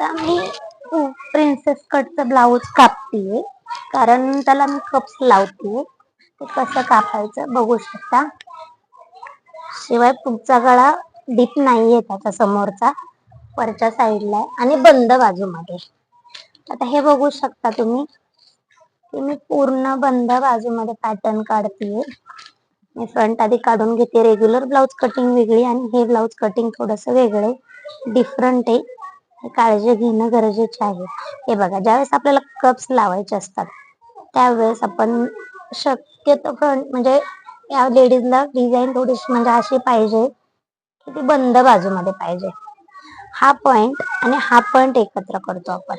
आता मी princess कटचा blouse कापतीये. कारण त्याला मी कप्स लावते ते कसं कापायचं बघू शकता. शिवाय पुढचा गळा डीप नाहीये त्याच्या समोरचा. वरच्या साईडला आहे. आणि बंद बाजूमध्ये. आता हे बघू शकता तुम्ही. की मी पूर्ण बंद बाजूमध्ये पॅटर्न काढतीये. मी फ्रंट आधी काढून घेते. रेग्युलर ब्लाऊज कटिंग वेगळी आणि हे ब्लाऊज कटिंग थोडस वेगळे डिफरंट आहे. काळजी घेणं गरजेचे आहे. हे बघा ज्यावेळेस आपल्याला कप्स लावायचे असतात त्यावेळेस आपण शक्यतो म्हणजे या लेडीजला डिझाईन थोडीशी म्हणजे अशी पाहिजे की ती बंद बाजूमध्ये पाहिजे. हा पॉइंट आणि हा पॉइंट एकत्र करतो आपण.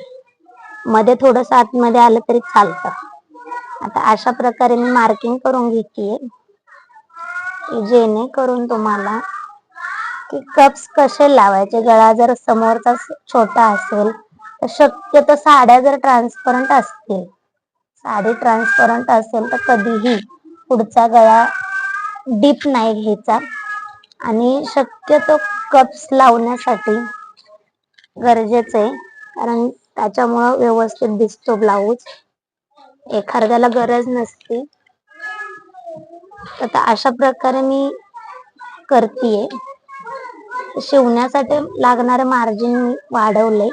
मध्ये थोडस आतमध्ये आलं तरी चालतं. आता अशा प्रकारे मी मार्किंग करून घेते जेणेकरून तुम्हाला की कप्स कसे लावायचे? गळा जर समोरचा छोटा असेल तर शक्यतो साड्या जर ट्रान्सपरंट असतील. साडी ट्रान्सपरंट असेल तर कधीही पुढचा गळा डीप नाही घ्यायचा. आणि शक्यतो कप्स लावण्यासाठी गरजेचं आहे. कारण त्याच्यामुळं व्यवस्थित दिसतो ब्लाऊज एखाद्याला गरज नसते. आता अशा प्रकारे मी करतीये. शिवण्यासाठी लागणारं मार्जिन मी वाढवले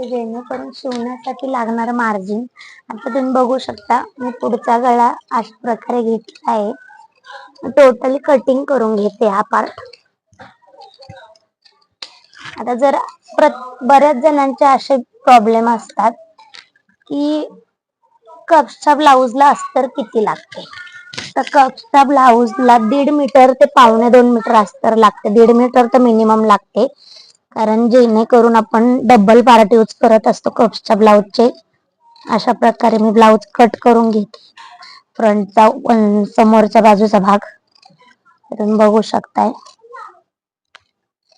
जेणेकरून शिवण्यासाठी लागणार मार्जिन आता तुम्ही बघू शकता मी पुढचा गळा अशा प्रकारे घेतला आहे. टोटली कटिंग करून घेते हा पार्ट आता जर बऱ्याच जणांचे असे प्रॉब्लेम असतात की कप्सच्या ब्लाऊजला अस्तर किती लागते? तर कप्सच्या ब्लाऊजला दीड मीटर ते पावणे दोन मीटर अस्तर लागते. दीड मीटर तर मिनिमम लागते. कारण जेणेकरून आपण डबल पार्ट यूज करत असतो कप्सच्या ब्लाऊजचे अशा प्रकारे मी ब्लाऊज कट करून घेते. फ्रंटचा समोरच्या बाजूचा भाग. तुम्ही बघू शकताय.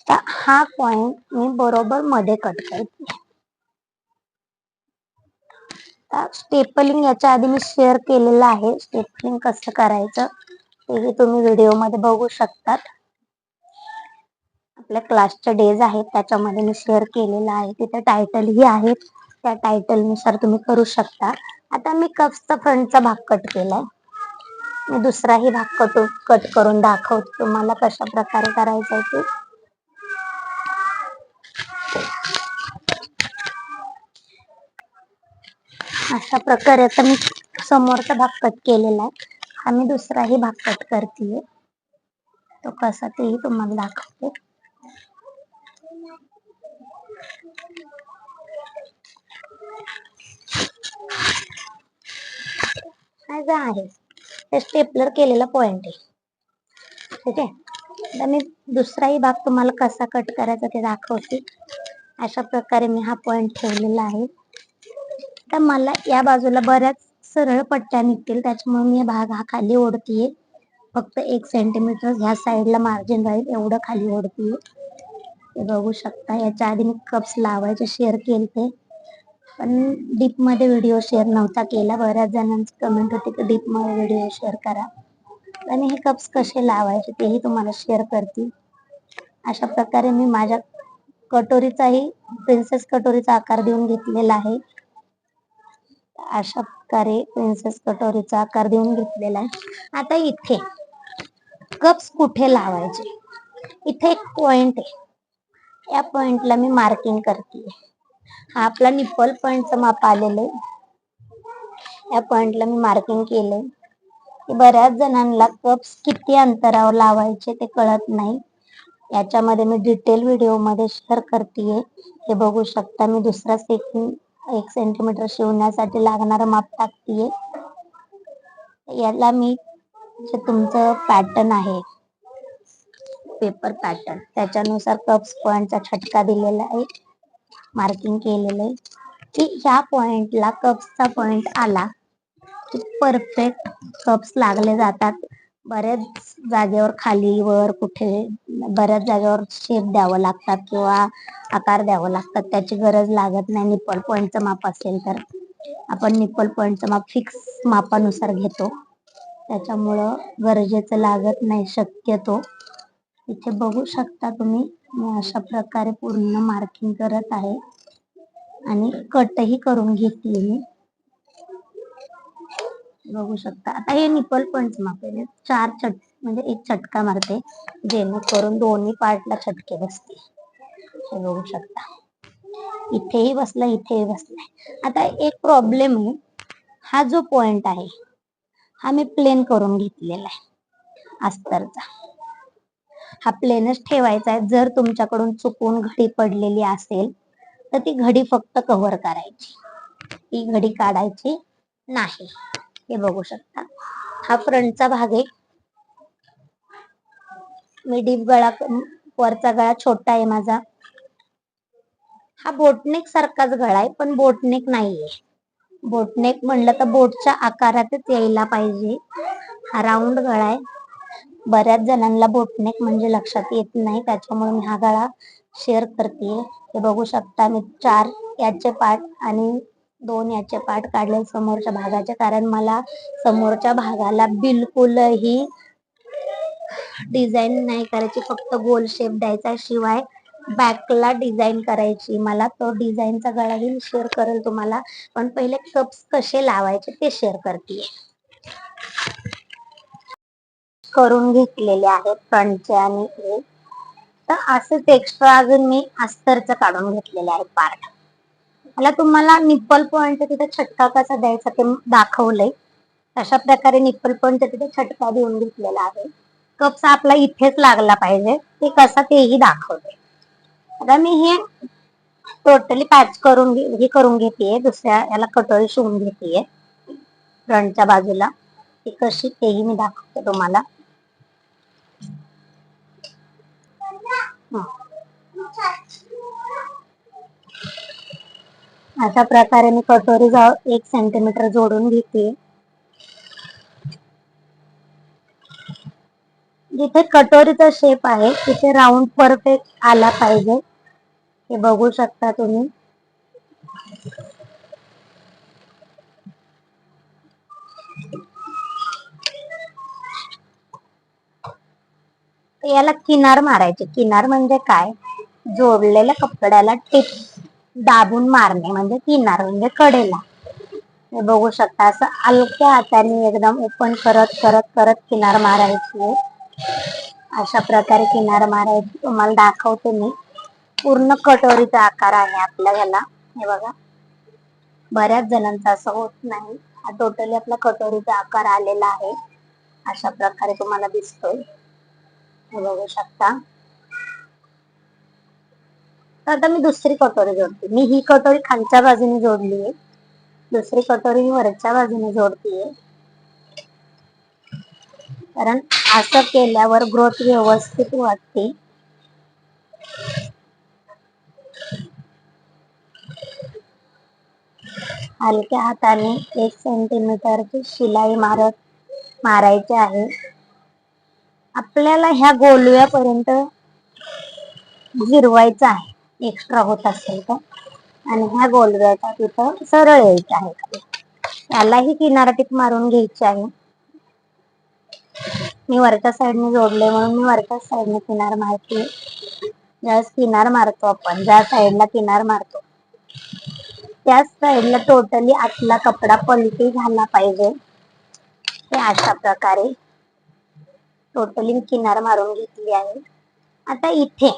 हा पॉइंट मी बरोबर मध्ये कट करते. स्टेपलिंग याच्या आधी मी शेअर केलेलं आहे. स्टेपलिंग कसं करायचं तेही तुम्ही व्हिडिओमध्ये बघू शकतात. आपल्या क्लासच्या डेज आहेत त्याच्यामध्ये मी शेअर केलेलं आहे. तिथे टायटलही आहेत. त्या टायटलनुसार तुम्ही करू शकता. आता मी कप्सचा फ्रंटचा भाग कट केलाय. मी दुसराही भाग कट कट करून दाखवतो. तुम्हाला कशा प्रकारे करायचं ते अशा प्रकारे आता मी समोरचा भाग कट केलेला आहे. आणि दुसराही भाग कट करते तो कसा तेही तुम्हाला दाखवते. आहे हे स्टेपलर केलेला पॉइंट आहे. ठीक आहे? आता मी दुसराही भाग तुम्हाला कसा कट करायचा ते दाखवते. अशा प्रकारे मी हा पॉइंट ठेवलेला आहे. तर मला या बाजूला बऱ्याच सरळ पट्ट्या निघतील त्याच्यामुळे मी भाग हा खाली ओढतीये. फक्त एक सेंटीमीटर ह्या साईडला मार्जिन राहील एवढं खाली ओढतीये. ते बघू शकता याच्या आधी मी कप्स लावायचे शेअर केलते. पण डीपमध्ये व्हिडिओ शेअर नव्हता केला. बऱ्याच जणांची कमेंट होती की डीपमध्ये व्हिडिओ शेअर करा. आणि हे कप्स कसे लावायचे तेही तुम्हाला शेअर करतील. अशा प्रकारे मी माझ्या कटोरीचाही प्रिन्सेस कटोरीचा आकार देऊन घेतलेला आहे. अशा प्रकारे प्रिन्सेस कटोरीचा आकार देऊन घेतलेला आहे. आता इथे कप्स कुठे लावायचे? इथे एक पॉइंट आहे. या पॉइंटला मी मार्किंग करते. हा आपला निप्पल पॉइंटचं माप आलेलं आहे. या पॉइंटला मी मार्किंग केलंय. बऱ्याच जणांना कप्स किती अंतरावर लावायचे ते कळत नाही. याच्यामध्ये मी डिटेल व्हिडिओमध्ये शेअर करते हे बघू शकता मी दुसरा सेकंड एक सेंटीमीटर शिवण्यासाठी लागणारं माप टाकतीये. याला मी जे तुमचं पॅटर्न आहे पेपर पॅटर्न त्याच्यानुसार कप्स पॉइंटचा छटका दिलेला आहे. मार्किंग केलेलं आहे. की ह्या पॉइंटला कप्सचा पॉइंट आला की परफेक्ट कप्स लागले जातात. बऱ्याच जागेवर खाली वर कुठे बऱ्याच जागेवर शेप द्यावं लागतात किंवा आकार द्यावं लागतात. त्याची गरज लागत नाही. निप्पल पॉइंटचं माप असेल तर. आपण निप्पल पॉइंटचं माप फिक्स मापानुसार घेतो. त्याच्यामुळं गरजेचं लागत नाही. शक्यतो इथे बघू शकता तुम्ही. मी अशा प्रकारे पूर्ण मार्किंग करत आहे. आणि कटही करून घेतली मी. बघू शकता. आता हे निपल पॉइंट मापेल. चार चट म्हणजे एक चटका मारते. जेणेकरून दोन्ही पार्टला चटके बसते हे बघू शकता. इथेही बसला इथेही बसलाय आता एक प्रॉब्लेम आहे. हा जो पॉइंट आहे हा मी प्लेन करून घेतलेला आहे. अस्तरचा हा प्लेनच ठेवायचा आहे. जर तुमच्याकडून चुकून घडी पडलेली असेल तर ती घडी फक्त कव्हर करायची. ती घडी काढायची नाही. हे बघू शकता. हा फ्रंटचा भाग आहे. मी डीप गळा वरचा गळा छोटा आहे माझा. हा बोटनेक सारखाच गळा आहे पण बोटनेक नाहीये. बोटनेक म्हणलं तर बोटच्या आकारातच यायला पाहिजे. हा राऊंड गळा आहे. बऱ्याच जणांना बोटनेक म्हणजे लक्षात येत नाही त्याच्यामुळे मी हा गळा शेअर करते हे बघू शकता मी चार याचे पार्ट आणि दोन याचे पार्ट काढले समोरच्या भागाचे. कारण मला समोरच्या भागाला बिलकुलही डिझाईन नाही करायची फक्त गोल शेप द्यायचा. शिवाय बॅकला डिझाईन करायची. मला तो डिझाईनचा गळाही शेअर करेल तुम्हाला. पण पहिले कप्स कसे लावायचे ते शेअर करते करून घेतलेले आहेत फ्रंटचे आणि हे. तर असंच एक्स्ट्रा अजून मी अस्तरचं काढून घेतलेले आहे पार्ट मला तुम्हाला निप्पल पॉइंट तिथे छटका कसा द्यायचा ते दाखवलंय. अशा प्रकारे निप्पल पॉइंट तिथे छटका देऊन घेतलेला आहे. कप्स आपला इथेच लागला पाहिजे. ते कसा तेही दाखवते. आता मी हे टोटली पॅच करून हे करून घेते दुसऱ्या याला कटोरी शिवून घेते फ्रंटच्या बाजूला. ती कशी तेही मी दाखवते तुम्हाला. अशा प्रकारे मी कटोरी जाऊ एक सेंटीमीटर जोडून घेते. जिथे कटोरीचा शेप आहे तिथे राऊंड परफेक्ट आला पाहिजे. हे बघू शकता तुम्ही. याला किनार मारायचे. किनार म्हणजे काय? जोडलेल्या कपड्याला टिप दाबून मारणे म्हणजे किनार म्हणजे कडेला. हे बघू शकता असं हलक्या हाताने एकदम ओपन करत करत करत किनार मारायची. अशा प्रकारे किनार मारायची. तुम्हाला दाखवते मी. पूर्ण कटोरीचा आकार आहे आपल्या ह्याला. हे बघा. बऱ्याच जणांचा असं होत नाही. हा टोटली आपला कटोरीचा आकार आलेला आहे. अशा प्रकारे तुम्हाला दिसतोय. हे बघू शकता. आता मी दुसरी कटोरी जोडते. मी ही कटोरी खालच्या बाजूने जोडली आहे दुसरी कटोरी मी वरच्या बाजूने जोडतीये. कारण असं केल्यावर ग्रोथ व्यवस्थित वाटते हलक्या हाताने एक सेंटीमीटरची शिलाई मारत मारायची आहे. आपल्याला ह्या गोलव्यापर्यंत जिरवायचं आहे. एक्स्ट्रा होत असेल तर. आणि ह्या गोलव्याचा तिथं सरळ यायचं आहे. त्यालाही किनारटीप मारून घ्यायची आहे. मी वरच्या साईडने जोडले म्हणून मी वरच्या साईडने किनार मारते. ज्यावेळेस किनार मारतो आपण ज्या साईडला किनार मारतो. त्याच साईडला टोटली आतला कपडा पलटी झाला पाहिजे. हे अशा प्रकारे टोटली किनार मारून घेतली आहे. आता इथे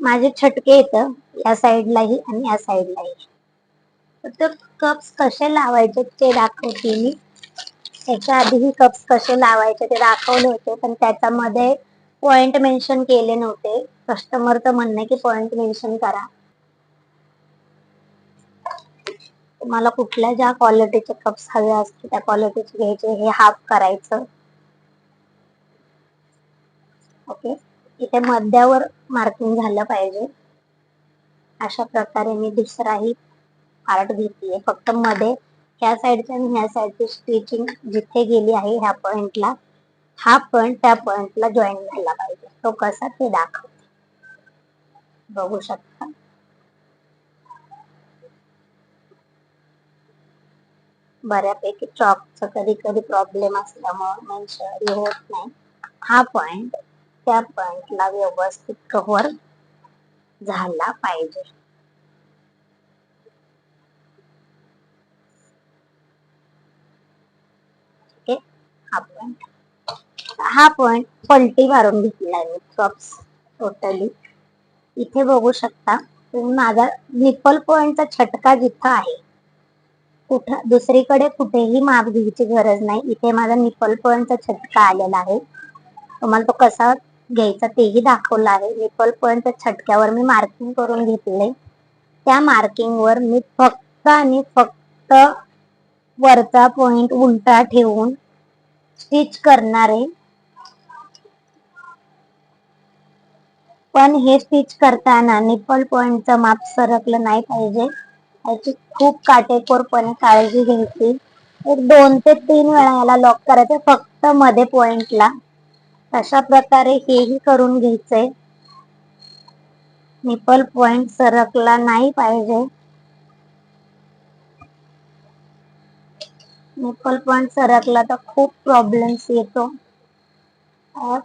माझे छटके येत या साईडलाही आणि या साईडलाही. तर कप्स कसे लावायचे ते दाखवते मी. त्याच्या आधीही कप्स कसे लावायचे ते दाखवले होते पण त्याच्यामध्ये पॉइंट मेन्शन केले नव्हते. कस्टमरचं म्हणणं की पॉइंट मेन्शन करा. तुम्हाला कुठल्या ज्या क्वालिटीचे कप्स हवे असतील त्या क्वालिटीचे घ्यायचे हे हाफ करायचं. ओके इथे मध्यावर मार्किंग झालं पाहिजे. अशा प्रकारे मी दुसराही पार्ट घेतलीये फक्त मध्ये ह्या साईडच्या आणि ह्या साईडची स्टिचिंग जिथे गेली आहे ह्या पॉइंटला हा पॉइंट त्या पॉइंटला जॉईन झाला पाहिजे. तो कसा ते दाखवते. बघू शकता. बऱ्यापैकी चॉकचा कधी कधी प्रॉब्लेम असल्यामुळे मेन्शन होत नाही. हा पॉइंट त्या पॉइंटला व्यवस्थित कव्हर झाला पाहिजे. हा पॉइंट हा पॉइंट पलटी मारून घेतला आहे मी क्रॉप्स टोटली इथे बघू शकता तुम्ही माझा निपल पॉइंटचा छटका जिथं आहे कुठं दुसरीकडे कुठेही माप घ्यायची गरज नाही. इथे माझा निपल पॉइंटचा छटका आलेला आहे. तुम्हाला तो कसा घ्यायचा तेही दाखवला आहे. निपल पॉइंटच्या छटक्यावर मी मार्किंग करून घेतले त्या मार्किंग वर मी फक्त आणि फक्त वरचा पॉइंट उलटा ठेवून स्टिच करणार आहे. पण हे स्टिच करताना निपल पॉइंटचं माप सरकलं नाही पाहिजे. याची खूप काटेकोरपणे काळजी घ्यायची. एक दोन ते तीन वेळा याला लॉक करायचं. फक्त मध्ये पॉइंटला अशा प्रकारे हेही करून घ्यायचंय. निपल पॉइंट सरकला नाही पाहिजे. निपल पॉइंट सरकला तर खूप प्रॉब्लेम्स येतो.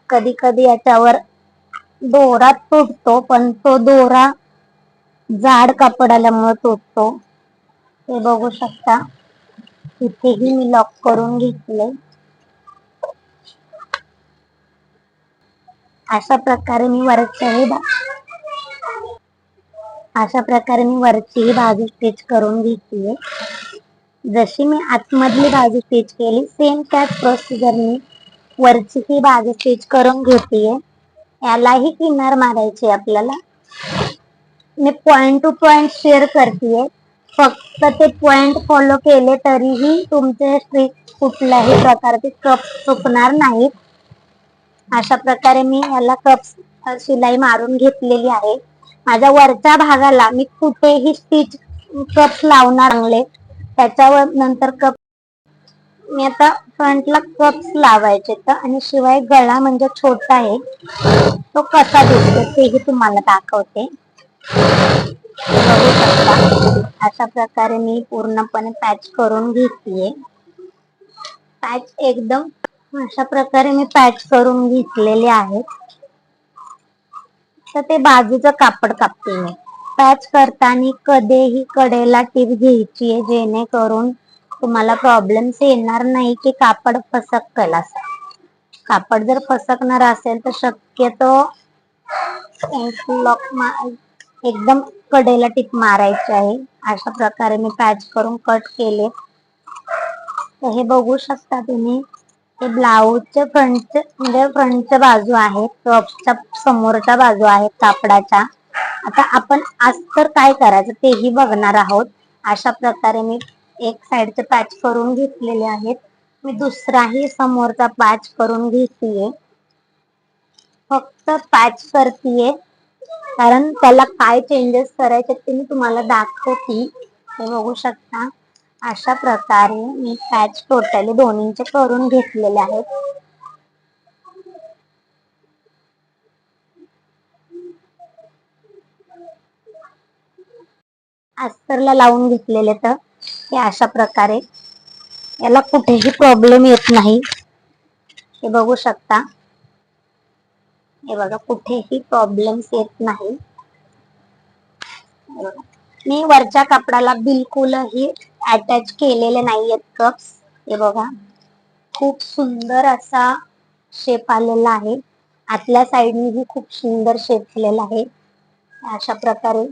कधी कधी याच्यावर दोरा तुटतो पण तो दोरा जाड कापडाल्यामुळे तुटतो. ते बघू शकता. इथेही मी लॉक करून घेतले अशा प्रकारे मी वरच्याही अशा प्रकारे मी वरचीही बाजू स्टिच करून घेतली जशी मी आतमधली बाजू स्टिच केली सेम त्याच प्रोसिजरने वरची ही बाजू स्टिच करून घेतेय. यालाही किनार मारायची आपल्याला. मी पॉइंट टू पॉइंट शेअर करते फक्त ते पॉइंट फॉलो केले तरीही तुमचे स्ट्रिक कुठल्याही प्रकारचे कप चुकणार नाहीत. अशा प्रकारे मी याला कप्स शिलाई मारून घेतलेली आहे. माझ्या वरच्या भागाला मी कुठेही स्टिच कप्स लावणार चांगले त्याच्यावर नंतर कप मी आता फ्रंटला कप्स लावायचे तर आणि शिवाय गळा म्हणजे छोटा आहे. तो कसा दिसतो तेही तुम्हाला दाखवते. बघू शकता. अशा प्रकारे मी पूर्णपणे पॅच करून घेतलीये. पॅच एकदम अशा प्रकारे मी पॅच करून घेतलेले आहेत. तर ते बाजूचं कापड कापते मी. पॅच करताना कधीही कडेला टीप घ्यायची आहे जेणेकरून तुम्हाला प्रॉब्लेम्स येणार नाही की कापड फसकल असं. कापड जर फसकणार असेल तर शक्यतो एकदम कडेला टीप मारायची आहे. अशा प्रकारे मी पॅच करून कट केले. तर हे बघू शकता तुम्ही. हे ब्लाऊजचे फ्रंटचे म्हणजे फ्रंटच्या बाजू आहेत टॉपच्या समोरच्या बाजू आहेत कापडाच्या. आता आपण अस्तर काय करायचं तेही बघणार आहोत. अशा प्रकारे मी एक साइडचे पॅच करून घेतलेले आहेत. मी दुसराही समोरचा पॅच करून घेतलीये फक्त पॅच करतीये. कारण त्याला काय चेंजेस करायचे ते मी तुम्हाला दाखवते. हे बघू शकता. अशा प्रकारे मी पॅच टोटली दोन्हीचे करून घेतलेले आहेत. अस्तरला लावून घेतलेले तर हे अशा प्रकारे. याला कुठेही प्रॉब्लेम येत नाही. हे बघू शकता. हे बघा कुठेही प्रॉब्लेम्स येत नाही. मी वरच्या कापडाला बिलकुलही अटॅच केलेले नाहीयेत कप्स हे बघा. खूप सुंदर असा शेप आलेला आहे. आतल्या साईडनेही खूप सुंदर शेप आलेला आहे. अशा प्रकारे